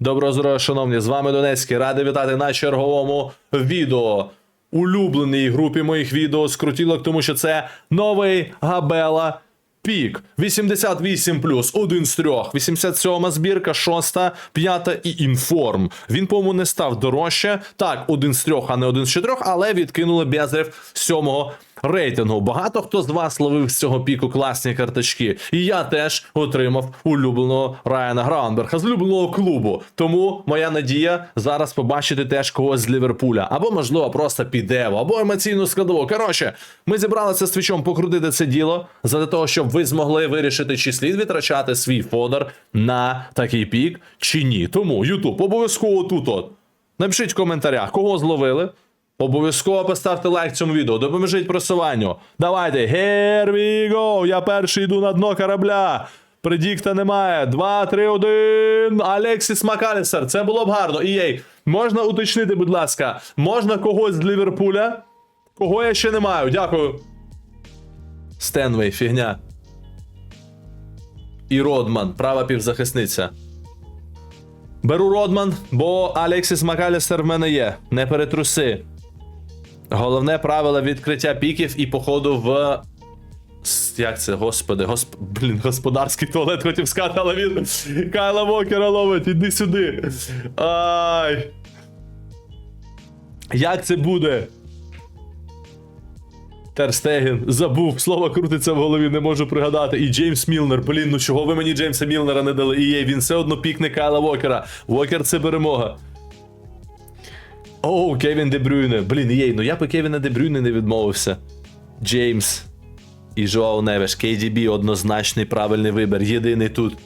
Доброго здоров'я, шановні, з вами Донецький. Радий вітати на черговому відео. Улюбленій групі моїх відео з крутілок, тому що це новий Габела Пік. 88 плюс, один з трьох. 87 збірка, шоста, п'ята і інформ. Він, по-моєму, не став дорожче. Так, один з трьох, а не один з чотирьох, але відкинули Безрев сьомого рейтингу. Багато хто з вас ловив з цього піку класні карточки. І я теж отримав улюбленого Райана Граунберга з улюбленого клубу. Тому моя надія зараз побачити теж когось з Ліверпуля. Або, можливо, просто підеву, або емоційну складову. Коротше, ми зібралися з твічом покрутити це діло для того, щоб ви змогли вирішити, чи слід витрачати свій фодер на такий пік, чи ні. Тому, Ютуб, обов'язково тут от. Напишіть в коментарях, кого зловили. Обов'язково поставте лайк цьому відео, допоможіть просуванню. Давайте, here we go! Я перший йду на дно корабля. Предікта немає. 2, 3, 1. Алексіс Макалістер. Це було б гарно. Ієй, можна уточнити, будь ласка, можна когось з Ліверпуля? Кого я ще не маю? Дякую. Стенвей, фігня. І Родман, права півзахисниця. Беру Родман, бо Алексіс Макалістер в мене є. Не перетруси. Головне правило відкриття піків і походу в. Як це, господи, госп... Блін, господарський туалет хотів сказати, але він Кайла Вокера ловить, іди сюди. Ай. Як це буде? Терстеген, забув, слово крутиться в голові, не можу пригадати. І Джеймс Мілнер. Блін, ну чого ви мені Джеймса Мілнера не дали? І є, він все одно пікне Кайла Вокера. Вокер це перемога. Оу, Кевін Де Брюйне. Блін, єй, ну я би Кевіна Де Брюйне не відмовився. Джеймс і Жоау Невеш. KDB однозначний правильний вибір. Єдиний тут.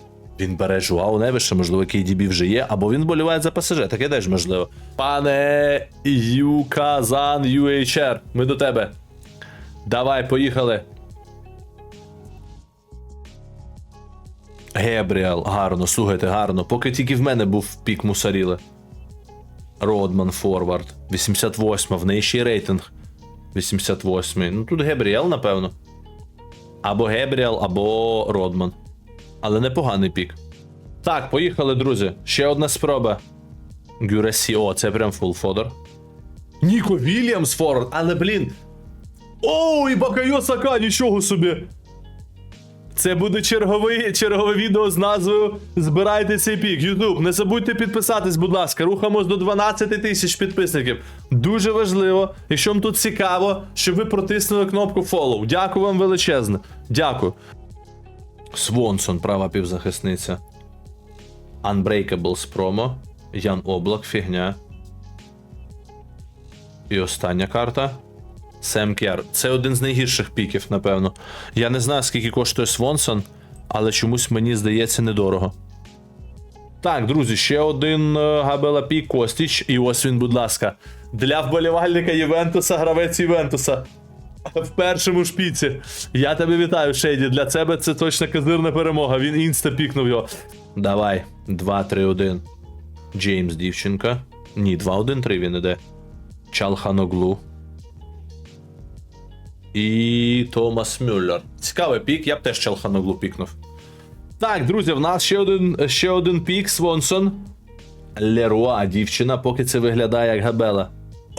Він бере Жоау Невеша, можливо, KDB вже є, або він боліває за ПСЖ, таке теж можливо. Пане Юказан UHR, ми до тебе. Давай, поїхали. Гебріал, гарно, слухайте, гарно. Поки тільки в мене був пік мусаріли. Родман Форвард. 88 в неї ще й рейтинг. 88. Ну тут Гебріел, напевно. Або Гебріел, або Родман. Але непоганий пік. Так, поїхали, друзі. Ще одна спроба. Гюресі, о, це прям фул фодер. Ніко Вільямс Форвард, але блін. Оу, і Бакайо Сака, нічого собі. Це буде черговий, чергове відео з назвою Збирайте цей пік. Ютуб, не забудьте підписатись, будь ласка. Рухаємось до 12 тисяч підписників. Дуже важливо, якщо вам тут цікаво, щоб ви протиснули кнопку follow. Дякую вам величезне. Дякую. Свонсон, права півзахисниця. Unbreakable з промо. Ян Облак, фігня. І остання карта. Сем Кер. Це один з найгірших піків, напевно. Я не знаю, скільки коштує Свонсон, але чомусь мені здається недорого. Так, друзі, ще один е, Габела пік Костіч. І ось він, будь ласка. Для вболівальника Євентуса, гравець Євентуса. В першому шпіці. Я тебе вітаю, Шейді. Для тебе це точно козирна перемога. Він інста пікнув його. Давай. 2-3-1. Джеймс, дівчинка. Ні, 2-1-3 він іде. Чалханоглу. І Томас Мюллер. Цікавий пік, я б теж Чалханоглу пікнув. Так, друзі, в нас ще один, ще один пік Свонсон. Леруа, дівчина, поки це виглядає як габела.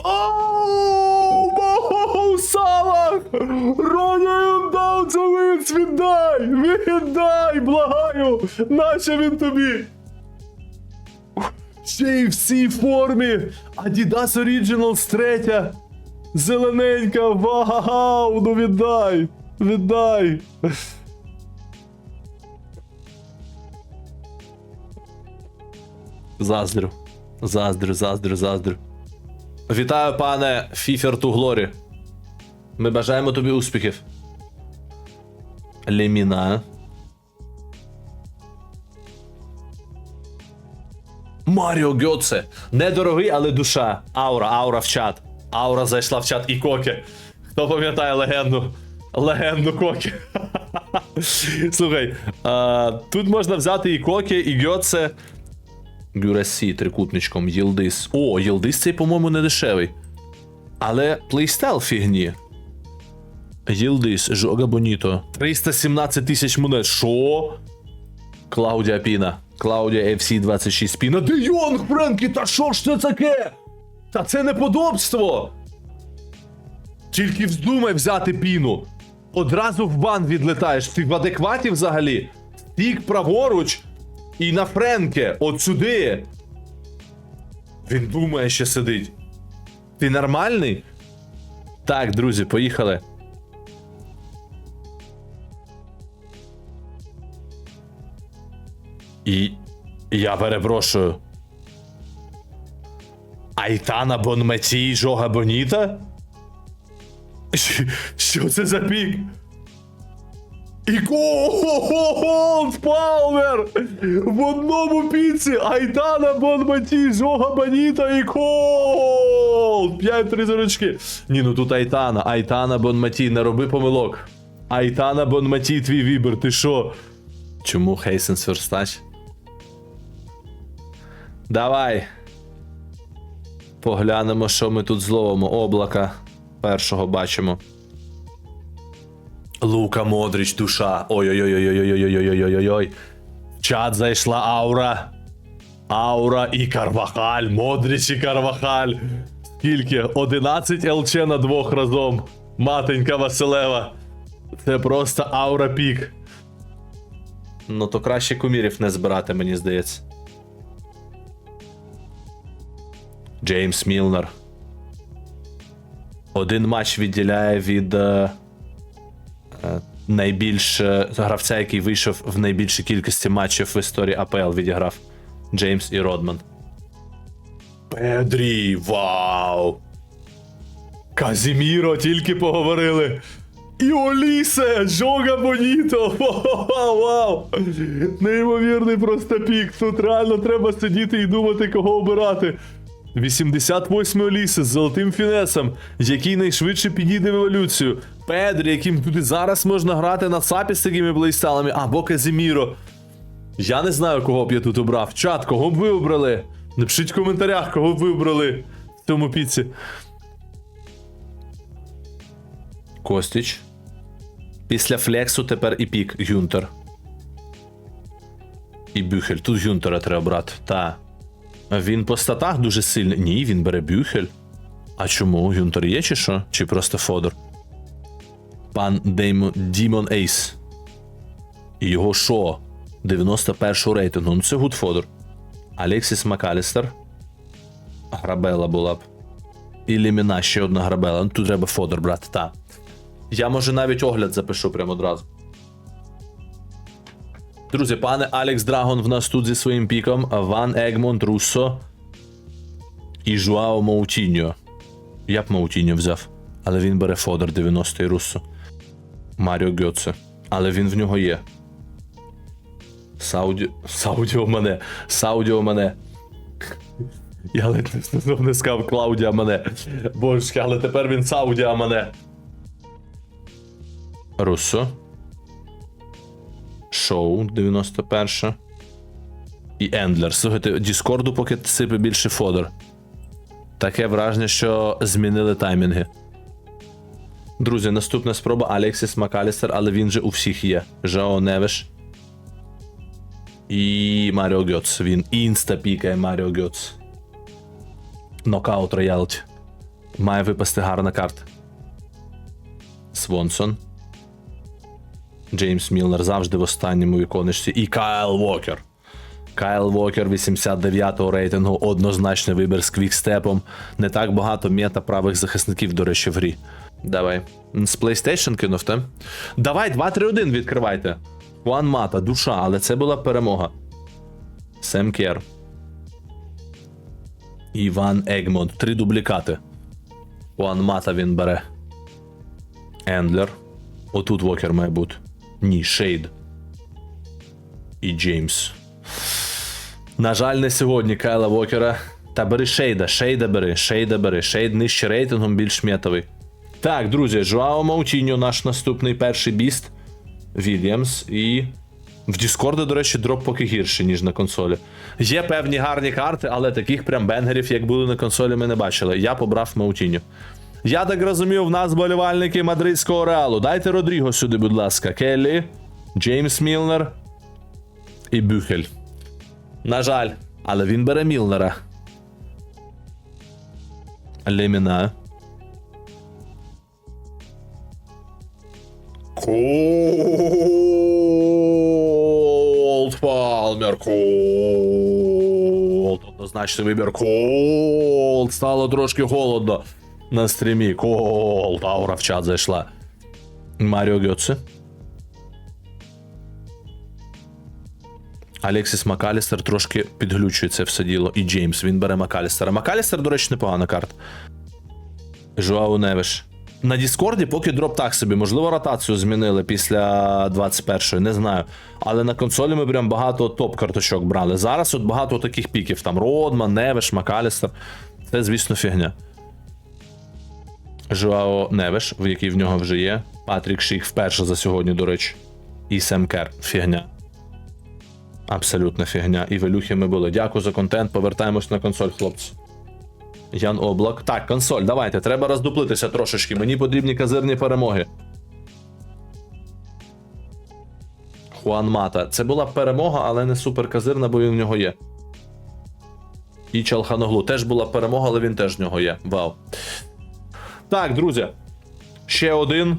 Оу, Салах! Роняєм Даунсовиц, віддай! Віддай, благаю! Наче він тобі! Ще й в цій формі! Adidas Originals третя! Зелененька, вау, ну віддай! Віддай! Заздрю. Заздрю, заздрю, заздрю. Вітаю, пане Фіфер ту Глорі. Ми бажаємо тобі успіхів. Леміна. Маріо Гьоце. Недорогий, але душа. Аура, аура в чат. Аура зайшла в чат і Кокі. Хто пам'ятає легенду? Легенду Кокі. Слухай, а, тут можна взяти і Кокі, і Гьоце. Гюресі трикутничком, Єлдис. О, Єлдис цей, по-моєму, не дешевий. Але плейстайл фігні. Єлдис, Жога Боніто. 317 тисяч монет. Що? Клаудія Піна. Клаудія FC 26 Піна. Де Йонг, Френкі, та що ж це таке? Та це неподобство. Тільки вздумай взяти піну. Одразу в бан відлетаєш. Ти в адекваті взагалі. Стік праворуч і на Френке. От сюди. Він думає, що сидить. Ти нормальний? Так, друзі, поїхали. І я перепрошую. Айтана Бонметі Жога Боніта? Що це за пік? І Голд Палмер! В одному піці Айтана Бонматі, Жога Боніта і Голд! П'ять три зірочки. Ні, ну тут Айтана, Айтана Бонматі, не роби помилок. Айтана Бонматі, твій вибір, ти що? Чому Хейсенс Верстач? Давай. Поглянемо, що ми тут зловимо. Облака першого бачимо. Лука Модрич, душа. Ой-ой-ой-ой-ой-ой-ой-ой-ой-ой. В чат зайшла аура. Аура і Карвахаль. Модрич і Карвахаль. Скільки? 11 ЛЧ на двох разом. Матенька Василева. Це просто аура пік. Ну то краще кумірів не збирати, мені здається. Джеймс Мілнер. Один матч відділяє від е, е, найбільш е, гравця, який вийшов в найбільшій кількості матчів в історії АПЛ відіграв. Джеймс і Родман. Педрі, вау! Казіміро, тільки поговорили. І Олісе! Жога Боніто! Вау, вау! Неймовірний просто пік. Тут реально треба сидіти і думати, кого обирати. 88 Оліси з золотим фінесом, який найшвидше підійде в еволюцію. Педрі, яким тут і зараз можна грати на сапі з такими плейстайлами, або Казіміро. Я не знаю, кого б я тут обрав. Чат, кого б ви обрали? Напишіть в коментарях, кого б ви обрали в цьому піці. Костіч. Після флексу тепер і пік Гюнтер. І Бюхель. Тут Гюнтера треба брати. Та. Він по статах дуже сильний. Ні, він бере Бюхель. А чому? Гюнтер є чи що? Чи просто Фодор? Пан Деймон, Дімон Ейс. Його що? 91 рейтингу. Ну це гуд Фодор. Алексіс Макалістер. Грабела була б. І Ліміна ще одна грабела. Ну тут треба Фодор брати, та. Я може навіть огляд запишу прямо одразу. Друзі, пане Алекс Драгон в нас тут зі своїм піком. Ван Егмонт Руссо і Жуао Маутіньо. Я б Маутіньо взяв, але він бере Фодор 90-й Руссо. Маріо Гьоце. Але він в нього є. Сауді... Саудіо мене. Саудіо мене. Я ледь не- сказав Клаудіа мене. Божечки, але тепер він Саудіа мене. Руссо. Шоу 91. І Ендлер. Слухайте, Діскорду поки сипе більше фодор. Таке враження, що змінили таймінги. Друзі, наступна спроба Алексіс Макалістер, але він же у всіх є. Жао Невеш. І Маріо Гьоц. Він інста пікає Маріо Гьоц. Нокаут роялті. Має випасти гарна карта. Свонсон. Джеймс Мілнер завжди в останньому віконечці. І Кайл Вокер. Кайл Вокер 89-го рейтингу, однозначний вибір з квікстепом. Не так багато мета правих захисників, до речі, в грі. Давай. З PlayStation кинув, те? Давай, 2-3-1 відкривайте. Хуан Мата, душа, але це була перемога. Сем Кер. Іван Егмонт. Три дублікати. Хуан Мата він бере. Ендлер. Отут Вокер має бути. Ні, Шейд. І Джеймс. На жаль, не сьогодні Кайла Вокера. Та бери Шейда, Шейда бери, Шейда бери. Шейд нижче рейтингом, більш метовий. Так, друзі, Жуао Маутіньо, наш наступний перший біст. Вільямс і. В Діскорді, до речі, дроп поки гірший, ніж на консолі. Є певні гарні карти, але таких прям бенгерів, як були на консолі, ми не бачили. Я побрав Маутіньо. Я так розумів, в нас болівальники мадридського реалу. Дайте Родріго сюди, будь ласка. Келлі, Джеймс Мілнер і Бюхель. На жаль, але він бере Мілнера. Леміна. Колд Палмер. Колд. Однозначний вибір. Колд. Стало трошки холодно на стрімі. Колд. Аура в чат зайшла. Маріо Гьоце. Алексіс Макалістер трошки підглючує це все діло. І Джеймс, він бере Макалістера. Макалістер, до речі, непогана карта. Жуау Невиш. На Діскорді поки дроп так собі. Можливо, ротацію змінили після 21-ї, не знаю. Але на консолі ми прям багато топ-карточок брали. Зараз от багато таких піків. Там Родман, Невиш, Макалістер. Це, звісно, фігня. Жуао Невиш, в який в нього вже є. Патрік Шіх вперше за сьогодні, до речі. І Сем Кер. Фігня. Абсолютна фігня. І велюхи ми були. Дякую за контент. Повертаємось на консоль, хлопці. Ян Облак. Так, консоль, давайте. Треба роздуплитися трошечки. Мені потрібні казирні перемоги. Хуан Мата. Це була перемога, але не супер казирна, бо він в нього є. І Чалханоглу. Теж була перемога, але він теж в нього є. Вау. Так, друзі. Ще один.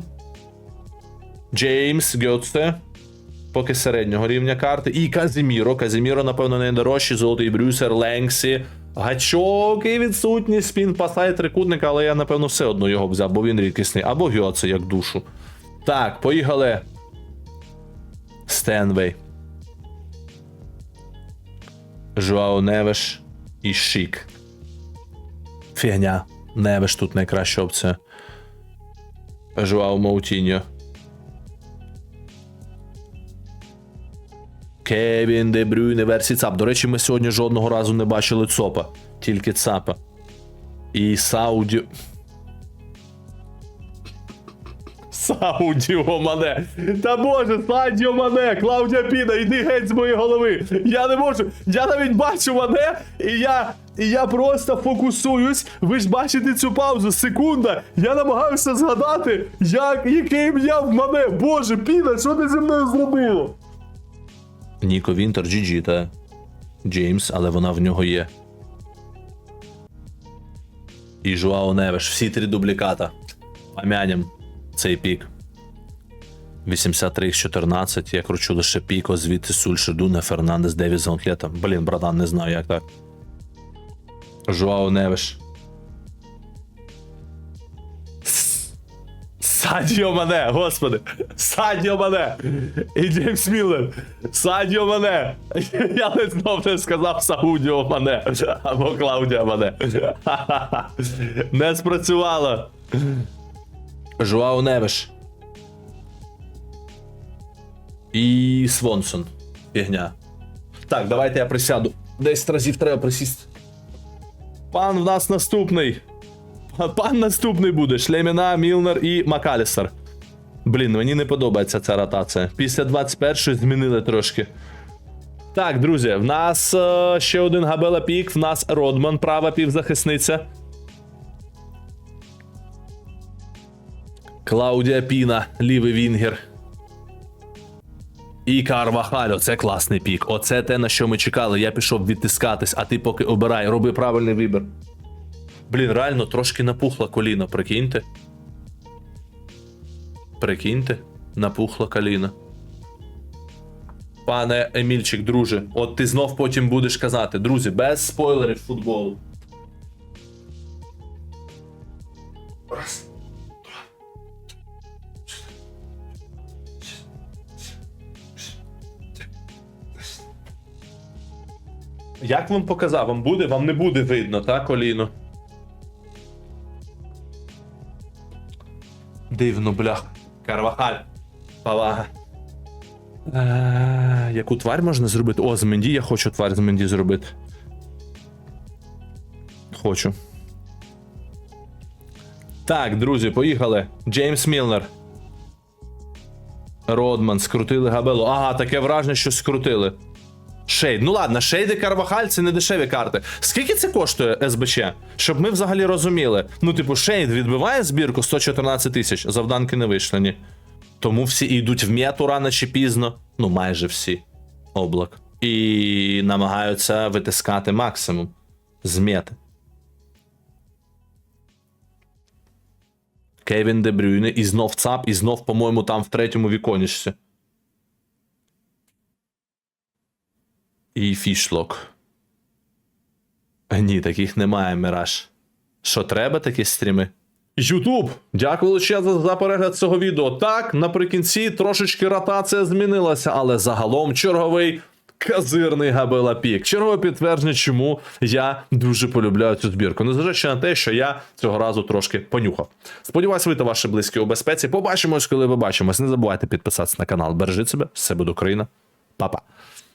Джеймс Гьоцте. Поки середнього рівня карти. І Казіміро. Казіміро, напевно, найдорожчий. Золотий Брюсер, Ленксі. Гачок і відсутній спін пасає трикутника, але я, напевно, все одно його взяв, бо він рідкісний. Або Гьоце, як душу. Так, поїхали. Стенвей. Жуао Невеш і Шік. Фігня. Невеш тут найкраща опція. Жуао Маутіньо. Кевін Де Брюйне версії ЦАП. До речі, ми сьогодні жодного разу не бачили ЦОПа, тільки ЦАПа. І Сауді. Саудіо Мане. Та боже, Садіо Мане, Клаудія Піна, йди геть з моєї голови. Я не можу. Я навіть бачу Мане, і я. І я просто фокусуюсь. Ви ж бачите цю паузу. Секунда. Я намагаюся згадати, як, яке ім'я в Мане. Боже, Піна, що ти зі мною зробило? Ніко Вінтер, GG та Джеймс, але вона в нього є. І Жуао Невеш. Всі три дубліката. Пам'яням цей пік. 83 х 14. Я кручу лише піко, звідти Сульше, Дуне, Фернандес, Девіс, Гонтлета. Блін, братан, не знаю, як так. Жуао Невеш. Садіо Мане, господи. Садіо Мане. І Джеймс Міллер. Садіо Мане. Я не знов не сказав Саудіо Мане. Або Клаудіо Мане. Не спрацювало. Жуао Невеш. І Свонсон. Фігня. Так, давайте я присяду. Десять разів треба присісти. Пан в нас наступний. Пан наступний буде: Шлеміна, Мілнер і Макалістер. Блін, мені не подобається ця ротація. Після 21-ї змінили трошки. Так, друзі, в нас е, ще один Габела Пік, в нас Родман, права півзахисниця. Клаудія Піна, лівий Вінгер. І Карвахаль, оце класний пік. Оце те, на що ми чекали. Я пішов відтискатись, а ти поки обирай, роби правильний вибір. Блін, реально трошки напухло коліно, прикиньте. Прикиньте, напухло коліно. Пане Емільчик, друже, от ти знов потім будеш казати, друзі, без спойлерів футболу. Раз. Як вам показав? Вам буде? Вам не буде видно, так, коліно? Дивно, блях. Карвахаль. Павага. Е, Яку тварь можна зробити? О, з Менді я хочу тварь з Менді зробити. Хочу. Так, друзі, поїхали. Джеймс Мілнер. Родман, скрутили габелу. Ага, таке враження, що скрутили. Шейд. Ну ладно, Шейд і Карвахаль це не дешеві карти. Скільки це коштує СБЧ? Щоб ми взагалі розуміли. Ну, типу, Шейд відбиває збірку 114 тисяч, завданки не вийшли, ні. Тому всі йдуть в мету рано чи пізно. Ну, майже всі. Облак. і намагаються витискати максимум з мети. Кевін Де Брюйне і знов ЦАП, і знов, по-моєму, там в третьому віконішся. І фішлок. Ні, таких немає, Міраж. Що треба, такі стріми? Ютуб, дякую величезно за перегляд цього відео. Так, наприкінці трошечки ротація змінилася, але загалом черговий казирний габела пік. Чергове підтвердження, чому я дуже полюбляю цю збірку. Незважаючи на те, що я цього разу трошки понюхав. Сподіваюсь, ви та ваші близькі у безпеці. Побачимось, коли побачимось. Не забувайте підписатися на канал. Бережіть себе, все буде Україна. Па-па.